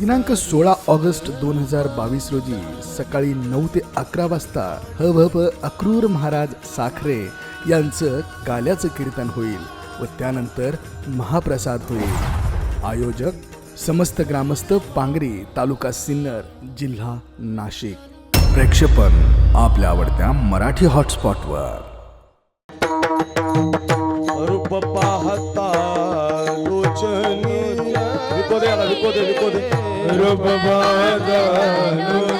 दिनांक सोळा ऑगस्ट दोन हजार बावीस रोजी सकाळी नऊ ते अकरा वाजता ह भ प अक्रूर महाराज साखरे यांचं काल्याचं कीर्तन होईल व त्यानंतर महाप्रसाद होईल. आयोजक समस्त ग्रामस्थ पांगरी तालुका सिन्नर जिल्हा नाशिक. प्रेक्षेपण आपल्या आवडत्या मराठी हॉटस्पॉटवर. रूप पाहता लोचनी विको दे याला विको ਰੂਪ ਬਾਦਾ ਨੂੰ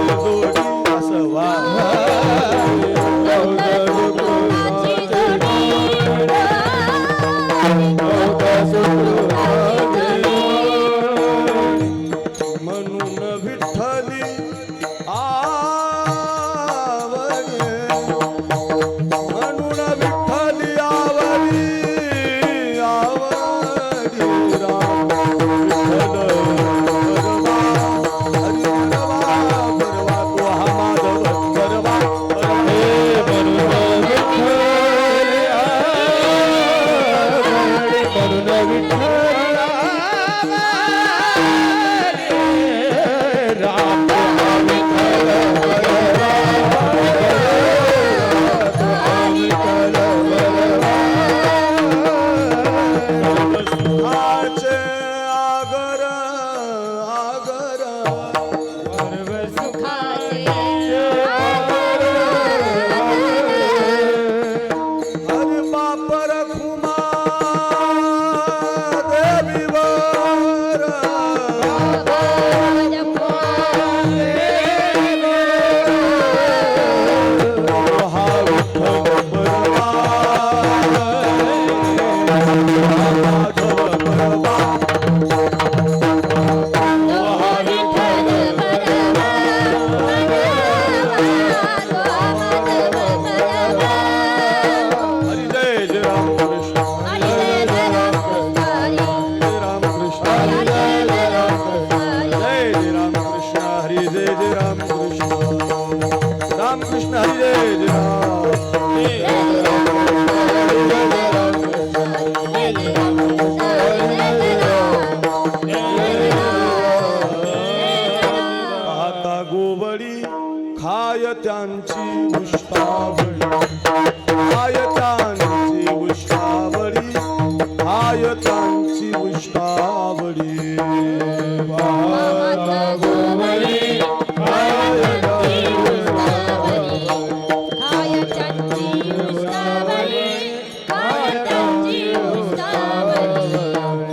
खाय त्यांची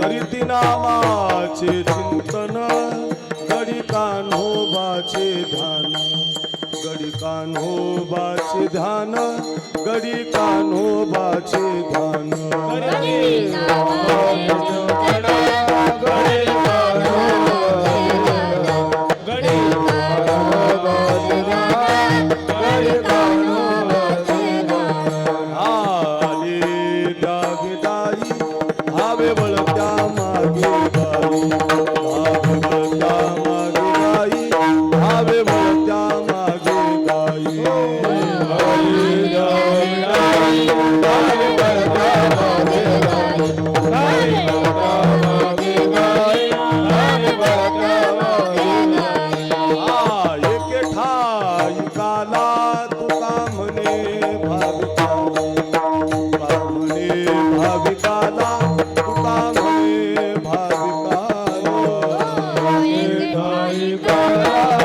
तरी नामाचे चिंतन गडी कान्होबाचे ध्यान. गडी कान्होबाचे ध्यान गडी कान्होबाचे ध्यान आले जागे दाई भावे बळत्या Shankara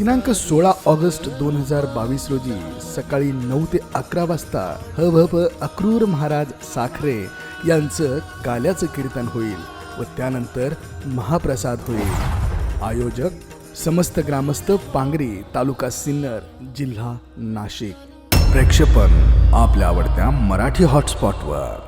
दिनांक सोळा ऑगस्ट दोन हजार बावीस रोजी सकाळी नऊ ते अकरा वाजता हभप अक्रूर महाराज साखरे यांचं काल्याचं कीर्तन होईल व त्यानंतर महाप्रसाद होईल. आयोजक समस्त ग्रामस्थ पांगरी तालुका सिन्नर जिल्हा नाशिक. प्रेक्षेपण आपल्या आवडत्या मराठी हॉटस्पॉटवर